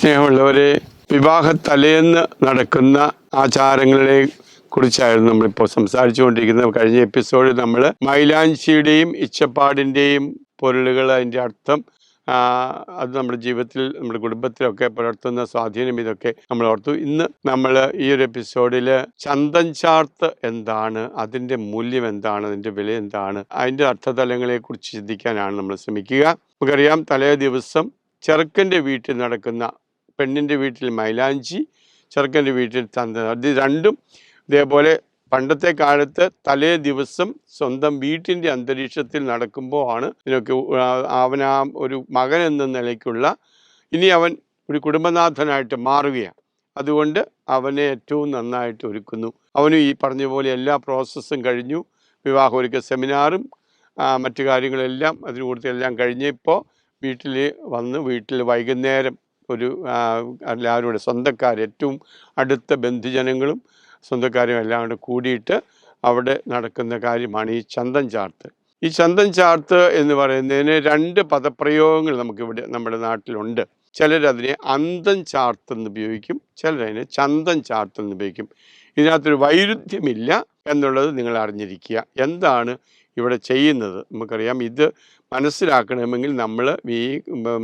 സ്നേഹമുള്ളവരെ വിവാഹ തലേന്ന് നടക്കുന്ന ആചാരങ്ങളെ കുറിച്ചായിരുന്നു നമ്മളിപ്പോൾ സംസാരിച്ചുകൊണ്ടിരിക്കുന്നത്. കഴിഞ്ഞ എപ്പിസോഡിൽ നമ്മൾ മൈലാഞ്ചിയുടെയും ഇച്ചപ്പാടിന്റെയും പൊരുളുകൾ അതിന്റെ അർത്ഥം അത് നമ്മുടെ ജീവിതത്തിൽ നമ്മുടെ കുടുംബത്തിലൊക്കെ പുലർത്തുന്ന സ്വാധീനം ഇതൊക്കെ നമ്മൾ ഓർത്തു. ഇന്ന് നമ്മൾ ഈ ഒരു എപ്പിസോഡിൽ ചന്തൻ ചാർത്ത് എന്താണ് അതിന്റെ മൂല്യം എന്താണ് അതിന്റെ വില എന്താണ് അതിന്റെ അർത്ഥതലങ്ങളെ കുറിച്ച് ചിന്തിക്കാനാണ് നമ്മൾ ശ്രമിക്കുക. നമുക്കറിയാം തലേ ദിവസം ചെറുക്കന്റെ വീട്ടിൽ നടക്കുന്ന പെണ്ണിന്റെ വീട്ടിൽ മൈലാഞ്ചി ചെറുക്കന്റെ വീട്ടിൽ തന്ത അത് രണ്ടും ഇതേപോലെ പണ്ടത്തെ കാലത്ത് തലേ ദിവസം സ്വന്തം വീട്ടിന്റെ അന്തരീക്ഷത്തിൽ നടക്കുമ്പോൾ ആണ് ഇതിനൊക്കെ അവൻ ആ ഒരു മകൻ എന്ന നിലയ്ക്കുള്ള ഇനി അവൻ ഒരു കുടുംബനാഥനായിട്ട് മാറുകയാണ്. അതുകൊണ്ട് അവനെ ഏറ്റവും നന്നായിട്ട് ഒരുക്കുന്നു. അവനും ഈ പറഞ്ഞ പോലെ എല്ലാ പ്രോസസ്സും കഴിഞ്ഞു. വിവാഹ ഒരുക്ക സെമിനാറും മറ്റു കാര്യങ്ങളെല്ലാം അതിന് കൂടുതലെല്ലാം കഴിഞ്ഞപ്പോൾ വീട്ടിൽ വന്ന് വീട്ടിൽ വൈകുന്നേരം ഒരു എല്ലാവരും കൂടെ സ്വന്തക്കാർ ഏറ്റവും അടുത്ത ബന്ധുജനങ്ങളും സ്വന്തക്കാരും എല്ലാം കൂടെ കൂടിയിട്ട് അവിടെ നടക്കുന്ന കാര്യമാണ് ഈ ചന്തൻ ചാർത്ത്. ഈ ചന്തൻ ചാർത്ത് എന്ന് പറയുന്നതിന് രണ്ട് പദപ്രയോഗങ്ങൾ നമുക്കിവിടെ നമ്മുടെ നാട്ടിലുണ്ട്. ചിലരതിനെ അന്തം ചാർത്തെന്ന് ഉപയോഗിക്കും ചിലരതിനെ ചന്തൻ ചാർത്തെന്ന് ഉപയോഗിക്കും. ഇതിനകത്തൊരു വൈരുദ്ധ്യമില്ല എന്നുള്ളത് നിങ്ങൾ അറിഞ്ഞിരിക്കുക. എന്താണ് ഇവിടെ ചെയ്യുന്നത്. നമുക്കറിയാം ഇത് മനസ്സിലാക്കണമെങ്കിൽ നമ്മൾ ഈ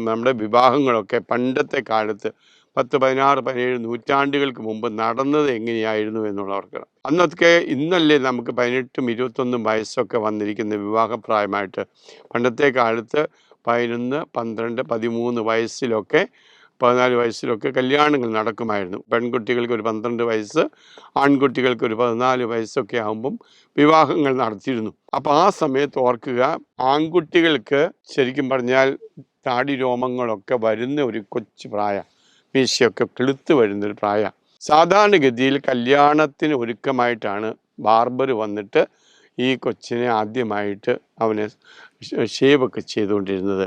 നമ്മുടെ വിവാഹങ്ങളൊക്കെ പണ്ടത്തെ കാലത്ത് പത്ത് പതിനാറ് പതിനേഴ് നൂറ്റാണ്ടുകൾക്ക് മുമ്പ് നടന്നത് എങ്ങനെയായിരുന്നു എന്നുള്ളവർക്ക് അന്നൊക്കെ ഇന്നല്ലേ നമുക്ക് പതിനെട്ടും ഇരുപത്തൊന്നും വയസ്സൊക്കെ വന്നിരിക്കുന്ന വിവാഹപ്രായമായിട്ട് പണ്ടത്തെ കാലത്ത് പതിനൊന്ന് പന്ത്രണ്ട് പതിമൂന്ന് വയസ്സിലൊക്കെ പതിനാല് വയസ്സിലൊക്കെ കല്യാണങ്ങൾ നടക്കുമായിരുന്നു. പെൺകുട്ടികൾക്ക് ഒരു പന്ത്രണ്ട് വയസ്സ് ആൺകുട്ടികൾക്ക് ഒരു പതിനാല് വയസ്സൊക്കെ ആകുമ്പം വിവാഹങ്ങൾ നടത്തിയിരുന്നു. അപ്പോൾ ആ സമയത്ത് ഓർക്കുക ആൺകുട്ടികൾക്ക് ശരിക്കും പറഞ്ഞാൽ താടി രോമങ്ങളൊക്കെ വരുന്ന ഒരു കൊച്ചു പ്രായ മീശയൊക്കെ കിളുത്ത് വരുന്നൊരു പ്രായ. സാധാരണഗതിയിൽ കല്യാണത്തിന് ഒരുക്കമായിട്ടാണ് ബാർബർ വന്നിട്ട് ഈ കൊച്ചിനെ ആദ്യമായിട്ട് അവനെ ഷേവൊക്കെ ചെയ്തുകൊണ്ടിരുന്നത്.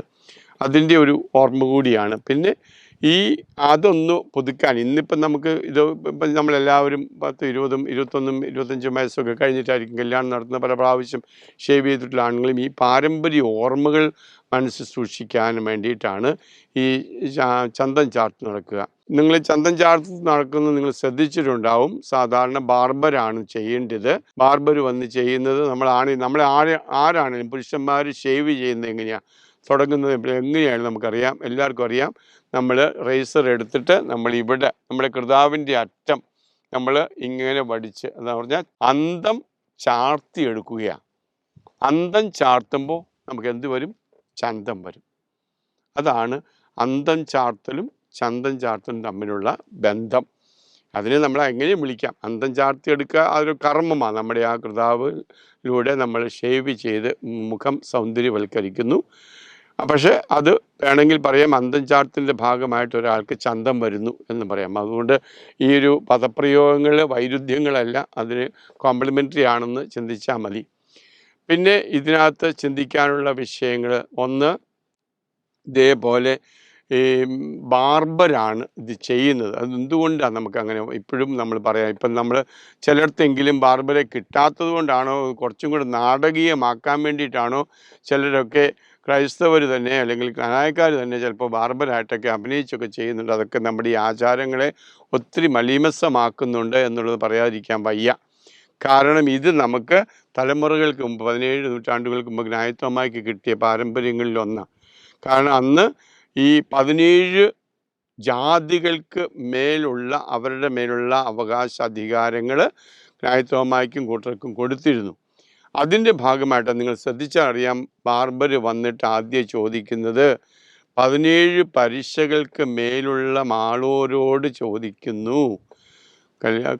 അതിന്റെ ഒരു ഓർമ്മ കൂടിയാണ്. പിന്നെ ഈ അതൊന്ന് പുതുക്കാൻ. ഇന്നിപ്പം നമുക്ക് ഇത് ഇപ്പം നമ്മളെല്ലാവരും പത്ത് ഇരുപതും ഇരുപത്തൊന്നും ഇരുപത്തഞ്ചും വയസ്സൊക്കെ കഴിഞ്ഞിട്ടായിരിക്കും കല്യാണം നടത്തുന്ന പല പ്രാവശ്യം ഷേവ് ചെയ്തിട്ടുള്ള ആണുങ്ങളും ഈ പാരമ്പര്യ ഓർമ്മകൾ മനസ്സിൽ സൂക്ഷിക്കാൻ വേണ്ടിയിട്ടാണ് ഈ ചന്തം ചാർത്ത് നടക്കുക. നിങ്ങൾ ചന്തൻ ചാർത്ത് നടക്കുന്നത് നിങ്ങൾ ശ്രദ്ധിച്ചിട്ടുണ്ടാവും. സാധാരണ ബാർബറാണ് ചെയ്യേണ്ടത്. ബാർബർ വന്ന് ചെയ്യുന്നത് നമ്മളാണ് നമ്മളെ ആര് ആരാണെങ്കിലും പുരുഷന്മാർ ഷേവ് ചെയ്യുന്നത് എങ്ങനെയാണ് തുടങ്ങുന്നത് എങ്ങനെയാണ് നമുക്കറിയാം. എല്ലാവർക്കും അറിയാം. നമ്മൾ റേസർ എടുത്തിട്ട് നമ്മൾ ഇവിടെ നമ്മുടെ കൃതാവിന്റെ അറ്റം നമ്മൾ ഇങ്ങനെ വടിച്ച് എന്താ പറഞ്ഞാൽ അന്തം ചാർത്തി എടുക്കുകയാണ്. അന്തം ചാർത്തുമ്പോൾ നമുക്ക് എന്ത് വരും? ചന്തം വരും. അതാണ് അന്തം ചാർത്തലും ചന്തം ചാർത്തലും തമ്മിലുള്ള ബന്ധം. അതിനെ നമ്മൾ എങ്ങനെയും വിളിക്കാം. അന്തം ചാർത്തി എടുക്കുക അതൊരു കർമ്മമാണ്. നമ്മുടെ ആ കൃതാവിലൂടെ നമ്മൾ ഷേവ് ചെയ്ത് മുഖം സൗന്ദര്യവൽക്കരിക്കുന്നു. പക്ഷേ അത് വേണമെങ്കിൽ പറയാം അന്തംചാട്ടത്തിന്റെ ഭാഗമായിട്ട് ഒരാൾക്ക് ചന്തം വരുന്നു എന്ന് പറയാം. അതുകൊണ്ട് ഈ ഒരു പദപ്രയോഗങ്ങൾ വൈരുദ്ധ്യങ്ങളല്ല അതിന് കോംപ്ലിമെന്ററി ആണെന്ന് ചിന്തിച്ചാൽ മതി. പിന്നെ ഇതിനകത്ത് ചിന്തിക്കാനുള്ള വിഷയങ്ങൾ ഒന്ന് ഇതേപോലെ ഈ ബാർബറാണ് ഇത് ചെയ്യുന്നത്. അത് എന്തുകൊണ്ടാണ് നമുക്ക് അങ്ങനെ ഇപ്പോഴും നമ്മൾ പറയാം ഇപ്പം നമ്മൾ ചിലയിടത്തെങ്കിലും ബാർബറെ കിട്ടാത്തത് കൊണ്ടാണോ കുറച്ചും കൂടെ നാടകീയമാക്കാൻ വേണ്ടിയിട്ടാണോ ചിലരൊക്കെ ക്രൈസ്തവർ തന്നെ അല്ലെങ്കിൽ കനായക്കാർ തന്നെ ചിലപ്പോൾ ബാർബറായിട്ടൊക്കെ അഭിനയിച്ചൊക്കെ ചെയ്യുന്നുണ്ട്. അതൊക്കെ നമ്മുടെ ഈ ആചാരങ്ങളെ ഒത്തിരി മലീമസമാക്കുന്നുണ്ട് എന്നുള്ളത് പറയാതിരിക്കാൻ വയ്യ. കാരണം ഇത് നമുക്ക് തലമുറകൾക്ക് മുമ്പ് പതിനേഴ് നൂറ്റാണ്ടുകൾക്ക് മുമ്പ് ജ്ഞായത്വമാക്കി കിട്ടിയ പാരമ്പര്യങ്ങളിലൊന്നാണ് കാരണം അന്ന് ഈ പതിനേഴ് ജാതികൾക്ക് മേലുള്ള അവരുടെ മേലുള്ള അവകാശ അധികാരങ്ങൾ ജ്ഞായത്വമായിക്കും കൂട്ടർക്കും കൊടുത്തിരുന്നു. അതിന്റെ ഭാഗമായിട്ട് നിങ്ങൾ ശ്രദ്ധിച്ചാൽ അറിയാം ബാർബർ വന്നിട്ട് ആദ്യം ചോദിക്കുന്നത് പതിനേഴ് പരീക്ഷകൾക്ക് മേലുള്ള മാളോരോട് ചോദിക്കുന്നു. കല്യാ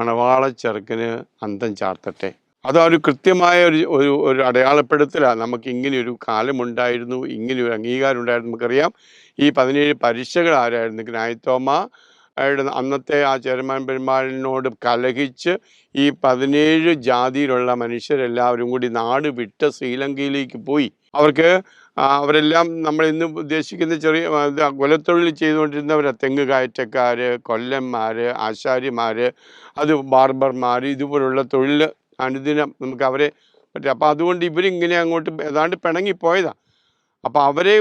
മണവാള ചെറുക്കന് അന്തം ചാർത്തട്ടെ. അത് ഒരു കൃത്യമായ ഒരു ഒരു ഒരു അടയാളപ്പെടുത്തലാണ് നമുക്ക് ഇങ്ങനെയൊരു കാലമുണ്ടായിരുന്നു ഇങ്ങനെ ഒരു അംഗീകാരം ഉണ്ടായിരുന്നു നമുക്കറിയാം ഈ പതിനേഴ് പരീക്ഷകൾ ആരായിരുന്നു? ജ്ഞായത്തോമ അന്നത്തെ ആ ചെയർമാൻ പെരുമാളിനോട് കലഹിച്ച് ഈ പതിനേഴ് ജാതിയിലുള്ള മനുഷ്യരെല്ലാവരും കൂടി നാട് വിട്ട് ശ്രീലങ്കയിലേക്ക് പോയി. അവർക്ക് അവരെല്ലാം നമ്മൾ ഇന്ന് ഉദ്ദേശിക്കുന്ന ചെറിയ കൊലത്തൊഴിൽ ചെയ്തുകൊണ്ടിരുന്നവരാ. തെങ്ങ് കയറ്റക്കാർ കൊല്ലന്മാർ ആശാരിമാർ അത് ബാർബർമാർ ഇതുപോലുള്ള തൊഴിൽ അനുദിനം നമുക്ക് അവരെ പറ്റും. അപ്പോൾ അതുകൊണ്ട് ഇവരിങ്ങനെ അങ്ങോട്ട് ഏതാണ്ട് പിണങ്ങിപ്പോയതാണ് അപ്പോൾ അവരെ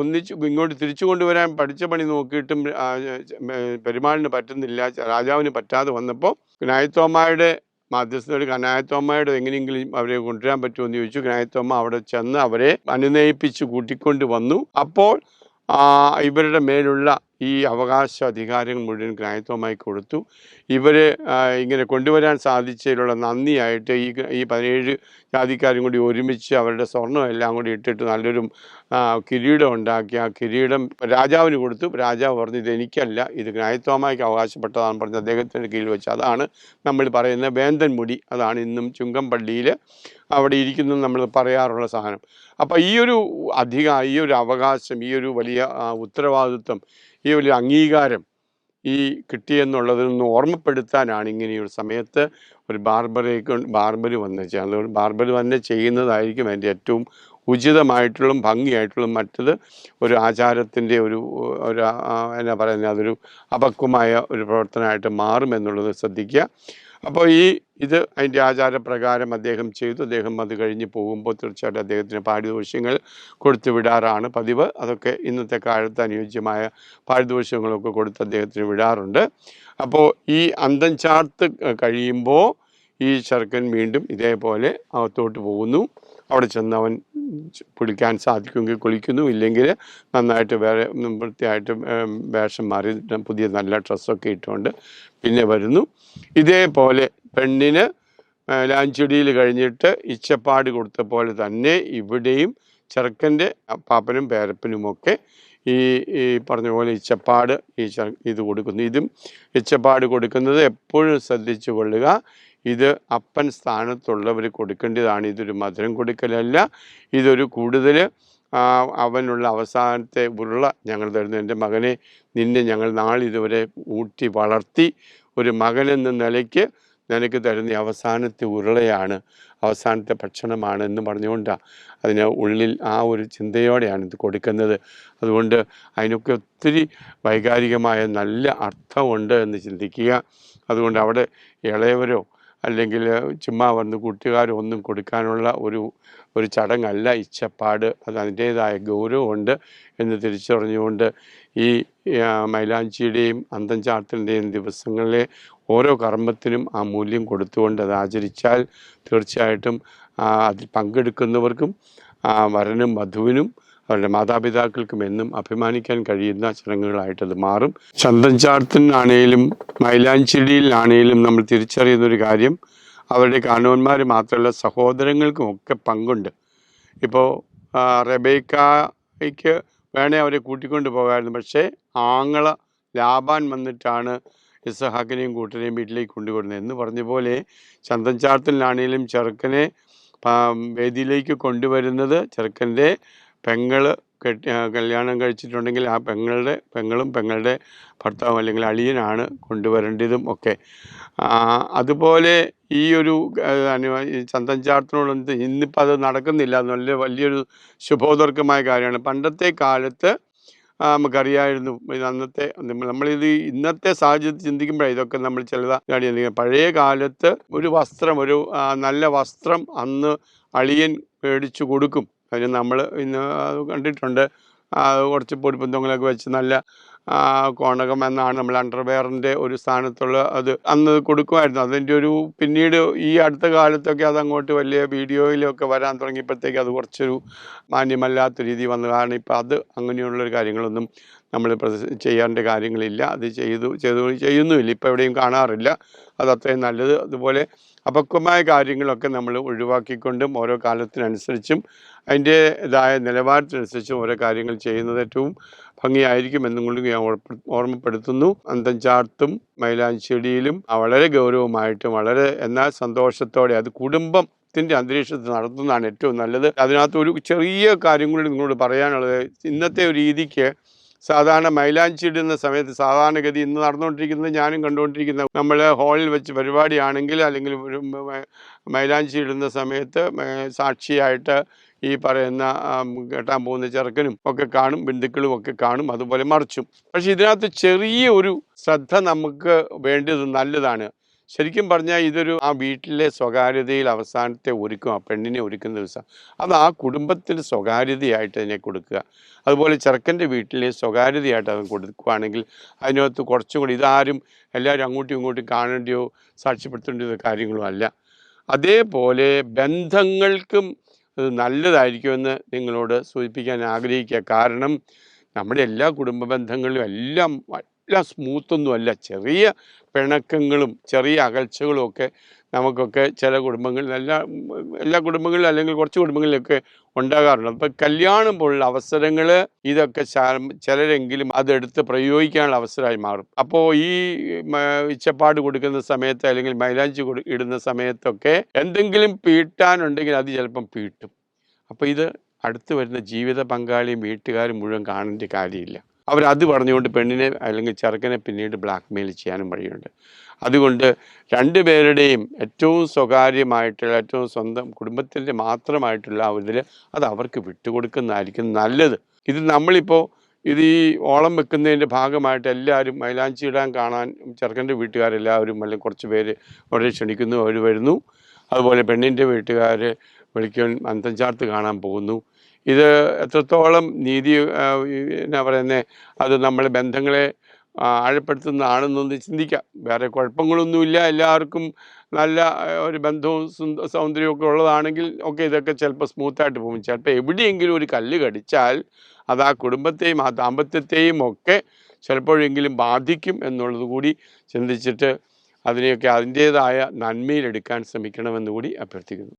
ഒന്നിച്ച് ഇങ്ങോട്ട് തിരിച്ചു കൊണ്ടുവരാൻ പഠിച്ച പണി നോക്കിയിട്ടും പെരുമാളിന് പറ്റുന്നില്ല രാജാവിന് പറ്റാതെ വന്നപ്പോൾ വിനായത്തോമ്മയുടെ മാധ്യസ്ഥനോട് കനായത്തോമ്മയുടെ എങ്ങനെയെങ്കിലും അവരെ കൊണ്ടുവരാൻ പറ്റുമോ എന്ന് ചോദിച്ചു. കനായത്തോമ്മ അവിടെ ചെന്ന് അവരെ അനുനയിപ്പിച്ച് കൂട്ടിക്കൊണ്ട് വന്നു അപ്പോൾ ഇവരുടെ മേലുള്ള ഈ അവകാശ അധികാരങ്ങൾ മുഴുവൻ ഗ്രായത്വമായി കൊടുത്തു. ഇവരെ ഇങ്ങനെ കൊണ്ടുവരാൻ സാധിച്ചതിലുള്ള നന്ദിയായിട്ട് ഈ ഈ പതിനേഴ് ജാതിക്കാരും കൂടി ഒരുമിച്ച് അവരുടെ സ്വർണം എല്ലാം കൂടി ഇട്ടിട്ട് നല്ലൊരു കിരീടം ഉണ്ടാക്കി. ആ കിരീടം രാജാവിന് കൊടുത്തു. രാജാവ് പറഞ്ഞു ഇത് എനിക്കല്ല. ഇത് ഗ്രായത്വമായിക്ക് അവകാശപ്പെട്ടതാണ് പറഞ്ഞ് അദ്ദേഹത്തിന്റെ കീഴിൽ വെച്ച്. അതാണ് നമ്മൾ പറയുന്ന വേന്തൻമുടി. അതാണ് ഇന്നും ചുങ്കംപള്ളിയിൽ അവിടെ ഇരിക്കുന്നു നമ്മൾ പറയാറുള്ള സാധനം. അപ്പോൾ ഈ ഒരു അധിക ഈ ഒരു അവകാശം ഈ ഒരു വലിയ ഉത്തരവാദിത്വം ഈ വലിയ അംഗീകാരം ഈ കിട്ടിയെന്നുള്ളതിൽ നിന്ന് ഓർമ്മപ്പെടുത്താനാണ് ഇങ്ങനെയൊരു സമയത്ത് ഒരു ബാർബറെ ബാർബർ വന്ന് അതുകൊണ്ട് ബാർബർ തന്നെ ചെയ്യുന്നതായിരിക്കും അതിന്റെ ഏറ്റവും ഉചിതമായിട്ടുള്ളതും ഭംഗിയായിട്ടുള്ളതും മറ്റത് ഒരു ആചാരത്തിന്റെ ഒരു ഒരു എന്നാ പറയുന്നത് അതൊരു അപക്വമായ ഒരു പ്രവർത്തനമായിട്ട് മാറുമെന്നുള്ളത് ശ്രദ്ധിക്കുക. അപ്പോൾ ഈ ഇത് അതിന്റെ ആചാരപ്രകാരം അദ്ദേഹം ചെയ്തു. അദ്ദേഹം അത് കഴിഞ്ഞ് പോകുമ്പോൾ തീർച്ചയായിട്ടും അദ്ദേഹത്തിന് പാരിതോഷികങ്ങൾ കൊടുത്തു വിടാറാണ് പതിവ്. അതൊക്കെ ഇന്നത്തെ കാലത്ത് അനുയോജ്യമായ പാരിതോഷികങ്ങളൊക്കെ കൊടുത്ത് അദ്ദേഹത്തിന് വിടാറുണ്ട്. അപ്പോൾ ഈ അന്തം ചാർത്ത് കഴിയുമ്പോൾ ഈ ചെറുക്കൻ വീണ്ടും ഇതേപോലെ അകത്തോട്ട് പോകുന്നു. അവിടെ ചെന്ന് അവൻ കുളിക്കാൻ സാധിക്കുമെങ്കിൽ കുളിക്കുന്നു. ഇല്ലെങ്കിൽ നന്നായിട്ട് വേറെ വൃത്തിയായിട്ട് വേഷം മാറി പുതിയ നല്ല ഡ്രസ്സൊക്കെ ഇട്ടുകൊണ്ട് പിന്നെ വരുന്നു. ഇതേപോലെ പെണ്ണിന് ലാഞ്ചുടിയിൽ കഴിഞ്ഞിട്ട് ഇച്ചപ്പാട് കൊടുത്ത പോലെ തന്നെ ഇവിടെയും ചെറുക്കന്റെ പാപ്പനും പേരപ്പനുമൊക്കെ ഈ ഈ പറഞ്ഞ പോലെ ഇച്ചപ്പാട് ഈ ഇത് കൊടുക്കുന്നു. ഇതും ഇച്ചപ്പാട് കൊടുക്കുന്നത് എപ്പോഴും ശ്രദ്ധിച്ചു കൊള്ളുക. ഇത് അപ്പൻ സ്ഥാനത്തുള്ളവർ കൊടുക്കേണ്ടതാണ്. ഇതൊരു മധുരം കൊടുക്കലല്ല. ഇതൊരു കൂടുതൽ അവനുള്ള അവസാനത്തെ ഉരുള ഞങ്ങൾ തരുന്നു. എന്റെ മകനെ നിന്നെ ഞങ്ങൾ നാളിതുവരെ ഊട്ടി വളർത്തി ഒരു മകനെന്ന നിലയ്ക്ക് നിനക്ക് തരുന്ന അവസാനത്തെ ഉരുളയാണ് അവസാനത്തെ ഭക്ഷണമാണ് എന്ന് പറഞ്ഞുകൊണ്ടാണ് അതിന് ഉള്ളിൽ ആ ഒരു ചിന്തയോടെയാണ് ഇത് കൊടുക്കുന്നത്. അതുകൊണ്ട് അതിനൊക്കെ ഒത്തിരി വൈകാരികമായ നല്ല അർത്ഥമുണ്ട് എന്ന് ചിന്തിക്കുക. അതുകൊണ്ട് അവിടെ ഇളയവരോ അല്ലെങ്കിൽ ചുമ്മാ വന്ന് കൂട്ടുകാരൊന്നും കൊടുക്കാനുള്ള ഒരു ഒരു ചടങ്ങല്ല. ഇച്ചപ്പാട് അത് അതിന്റേതായ ഗൗരവമുണ്ട് എന്ന് തിരിച്ചറിഞ്ഞുകൊണ്ട് ഈ മൈലാഞ്ചിയുടെയും അന്തം ചാർത്തിന്റെയും ദിവസങ്ങളിലെ ഓരോ കർമ്മത്തിനും ആ മൂല്യം കൊടുത്തുകൊണ്ട് അത് ആചരിച്ചാൽ തീർച്ചയായിട്ടും അതിൽ പങ്കെടുക്കുന്നവർക്കും വരനും വധുവിനും അവരുടെ മാതാപിതാക്കൾക്കും എന്നും അഭിമാനിക്കാൻ കഴിയുന്ന ചടങ്ങുകളായിട്ടത് മാറും. ചന്തം ചാർത്തിനാണേലും മൈലാഞ്ചിടിയിലാണേലും നമ്മൾ തിരിച്ചറിയുന്ന ഒരു കാര്യം അവരുടെ കാണുവന്മാർ മാത്രമല്ല സഹോദരങ്ങൾക്കും ഒക്കെ പങ്കുണ്ട്. ഇപ്പോൾ റബേക്കായ്ക്ക് വേണേ അവരെ കൂട്ടിക്കൊണ്ട് പോകാമായിരുന്നു. പക്ഷേ ആങ്ങള ലാബാൻ വന്നിട്ടാണ് ഇസഹാക്കിനെയും കൂട്ടരെയും വീട്ടിലേക്ക് കൊണ്ടുവരുന്നത് എന്ന് പറഞ്ഞ പോലെ ചന്തം ചാർത്തിലാണേലും ചെറുക്കനെ വേദിയിലേക്ക് കൊണ്ടുവരുന്നത് ചെറുക്കന്റെ പെങ്ങൾ കെട്ടി കല്യാണം കഴിച്ചിട്ടുണ്ടെങ്കിൽ ആ പെങ്ങളുടെ പെങ്ങളും പെങ്ങളുടെ ഭർത്താവും അല്ലെങ്കിൽ അളിയനാണ് കൊണ്ടുവരേണ്ടതും ഒക്കെ. അതുപോലെ ഈ ഒരു ചന്തം ചാർത്തിനോട് ഇന്നിപ്പോൾ അത് നടക്കുന്നില്ല. നല്ല വലിയൊരു ശുഭോദർക്കമായ കാര്യമാണ്. പണ്ടത്തെ കാലത്ത് നമുക്കറിയായിരുന്നു അന്നത്തെ നമ്മളിത് ഇന്നത്തെ സാഹചര്യത്തിൽ ചിന്തിക്കുമ്പോഴേ ഇതൊക്കെ നമ്മൾ ചിലതാണ് പഴയ കാലത്ത് ഒരു വസ്ത്രം ഒരു നല്ല വസ്ത്രം അന്ന് അളിയൻ മേടിച്ചു കൊടുക്കും. അതിന് നമ്മൾ ഇന്ന് കണ്ടിട്ടുണ്ട്. കുറച്ച് പൊടിപ്പന്തൊങ്ങളൊക്കെ വെച്ച് നല്ല കോണകം എന്നാണ് നമ്മൾ അണ്ടർവെയറിന്റെ ഒരു സ്ഥാനത്തുള്ള അത് അന്ന് കൊടുക്കുമായിരുന്നു. അതിന്റെ ഒരു പിന്നീട് ഈ അടുത്ത കാലത്തൊക്കെ അത് അങ്ങോട്ട് വലിയ വീഡിയോയിലൊക്കെ വരാൻ തുടങ്ങിയപ്പോഴത്തേക്ക് അത് കുറച്ചൊരു മാന്യമല്ലാത്ത രീതി വന്നു കാരണം ഇപ്പം അത് അങ്ങനെയുള്ളൊരു കാര്യങ്ങളൊന്നും നമ്മൾ ചെയ്യേണ്ട കാര്യങ്ങളില്ല. അത് ചെയ്തു ചെയ്തു ചെയ്യുന്നുമില്ല. ഇപ്പോൾ എവിടെയും കാണാറില്ല. അത് അത്രയും നല്ലത്. അതുപോലെ അപക്വമായ കാര്യങ്ങളൊക്കെ നമ്മൾ ഒഴിവാക്കിക്കൊണ്ടും ഓരോ കാലത്തിനനുസരിച്ചും അതിന്റെ ഇതായ നിലവാരത്തിനനുസരിച്ചും ഓരോ കാര്യങ്ങൾ ചെയ്യുന്നത് ഏറ്റവും ഭംഗിയായിരിക്കും എന്നും കൊണ്ടും ഞാൻ ഓർമ്മപ്പെടുത്തുന്നു. അന്തം ചാർത്തും മൈലാഞ്ചെടിയിലും വളരെ ഗൗരവമായിട്ടും വളരെ എന്നാൽ സന്തോഷത്തോടെ അത് കുടുംബം ത്തിന്റെ അന്തരീക്ഷത്തിൽ നടത്തുന്നതാണ് ഏറ്റവും നല്ലത്. അതിനകത്ത് ഒരു ചെറിയ കാര്യം കൂടി നിങ്ങളോട് പറയാനുള്ളത്. ഇന്നത്തെ ഒരു രീതിക്ക് സാധാരണ മൈലാഞ്ചി ഇടുന്ന സമയത്ത് സാധാരണഗതി ഇന്ന് നടന്നുകൊണ്ടിരിക്കുന്നത് ഞാനും കണ്ടുകൊണ്ടിരിക്കുന്ന നമ്മൾ ഹാളിൽ വെച്ച് പരിപാടിയാണെങ്കിൽ അല്ലെങ്കിൽ ഒരു മൈലാഞ്ചി ഇടുന്ന സമയത്ത് സാക്ഷിയായിട്ട് ഈ പറയുന്ന കെട്ടാൻ പോകുന്ന ചെറുക്കനും ഒക്കെ കാണും ബന്ധുക്കളും ഒക്കെ കാണും അതുപോലെ മറിച്ചും. പക്ഷെ ഇതിനകത്ത് ചെറിയ ഒരു ശ്രദ്ധ നമുക്ക് വേണ്ടത് നല്ലതാണ്. ശരിക്കും പറഞ്ഞാൽ ഇതൊരു ആ വീട്ടിലെ സ്വകാര്യതയിൽ അവസാനത്തെ ഒരുക്കും ആ പെണ്ണിനെ ഒരുക്കുന്ന ദിവസം. അത് ആ കുടുംബത്തിന് സ്വകാര്യതയായിട്ട് അതിനെ കൊടുക്കുക. അതുപോലെ ചെറുക്കന്റെ വീട്ടിലെ സ്വകാര്യതയായിട്ട് അത് കൊടുക്കുകയാണെങ്കിൽ അതിനകത്ത് കുറച്ചും കൂടി ഇതാരും എല്ലാവരും അങ്ങോട്ടും ഇങ്ങോട്ടും കാണേണ്ടിയോ സാക്ഷ്യപ്പെടുത്തേണ്ടിയോ കാര്യങ്ങളും അല്ല. അതേപോലെ ബന്ധങ്ങൾക്കും ഇത് നല്ലതായിരിക്കുമെന്ന് നിങ്ങളോട് സൂചിപ്പിക്കാൻ ആഗ്രഹിക്കുക. കാരണം നമ്മുടെ എല്ലാ കുടുംബ ബന്ധങ്ങളിലും എല്ലാം എല്ലാം സ്മൂത്തൊന്നും അല്ല. ചെറിയ പിണക്കങ്ങളും ചെറിയ അകൽച്ചകളും ഒക്കെ നമുക്കൊക്കെ ചില കുടുംബങ്ങളിൽ എല്ലാ എല്ലാ കുടുംബങ്ങളിലും അല്ലെങ്കിൽ കുറച്ച് കുടുംബങ്ങളിലൊക്കെ ഉണ്ടാകാറുണ്ട്. അപ്പോൾ കല്യാണം പോലുള്ള അവസരങ്ങൾ ഇതൊക്കെ ചിലരെങ്കിലും അതെടുത്ത് പ്രയോഗിക്കാനുള്ള അവസരമായി മാറും. അപ്പോൾ ഈ ഇച്ചപ്പാട് കൊടുക്കുന്ന സമയത്ത് അല്ലെങ്കിൽ മൈലാഞ്ചി ഇടുന്ന സമയത്തൊക്കെ എന്തെങ്കിലും പീട്ടാനുണ്ടെങ്കിൽ അത് ചിലപ്പം പീട്ടും. അപ്പോൾ ഇത് അടുത്ത് വരുന്ന ജീവിത പങ്കാളിയും വീട്ടുകാരും മുഴുവൻ കാണേണ്ട കാര്യമില്ല. അവരത് പറഞ്ഞുകൊണ്ട് പെണ്ണിനെ അല്ലെങ്കിൽ ചെറുക്കനെ പിന്നീട് ബ്ലാക്ക് മെയിൽ ചെയ്യാനും വഴിയുണ്ട്. അതുകൊണ്ട് രണ്ടുപേരുടെയും ഏറ്റവും സ്വകാര്യമായിട്ടുള്ള ഏറ്റവും സ്വന്തം കുടുംബത്തിന്റെ മാത്രമായിട്ടുള്ള ഇതിൽ അത് അവർക്ക് വിട്ടുകൊടുക്കുന്നതായിരിക്കും നല്ലത്. ഇത് നമ്മളിപ്പോൾ ഇത് ഈ ഓളം വെക്കുന്നതിന്റെ ഭാഗമായിട്ട് എല്ലാവരും മൈലാഞ്ചി ഇടാൻ കാണാൻ ചെറുക്കന്റെ വീട്ടുകാരെല്ലാവരും അല്ലെങ്കിൽ കുറച്ച് പേര് അവിടെ ക്ഷണിക്കുന്നു അവർ വരുന്നു. അതുപോലെ പെണ്ണിന്റെ വീട്ടുകാർ വിളിക്കാൻ അന്തം ചാർത്ത് കാണാൻ പോകുന്നു. ഇത് എത്രത്തോളം നീതി എന്നാ പറയുന്നത് അത് നമ്മളെ ബന്ധങ്ങളെ ആഴപ്പെടുത്തുന്നതാണെന്നൊന്ന് ചിന്തിക്കാം. വേറെ കുഴപ്പങ്ങളൊന്നുമില്ല. എല്ലാവർക്കും നല്ല ഒരു ബന്ധവും സുന്ദ- സൗന്ദര്യവും ഉള്ളതാണെങ്കിൽ ഒക്കെ ഇതൊക്കെ ചിലപ്പോൾ സ്മൂത്തായിട്ട് പോകും. ചിലപ്പോൾ എവിടെയെങ്കിലും ഒരു കല്ല് കടിച്ചാൽ അത് ആ കുടുംബത്തെയും ആ ദാമ്പത്യത്തെയും ഒക്കെ ചിലപ്പോഴെങ്കിലും ബാധിക്കും എന്നുള്ളത് കൂടി ചിന്തിച്ചിട്ട് അതിനെയൊക്കെ അതിന്റേതായ നന്മയിലെടുക്കാൻ ശ്രമിക്കണമെന്ന് കൂടി അഭ്യർത്ഥിക്കുന്നു.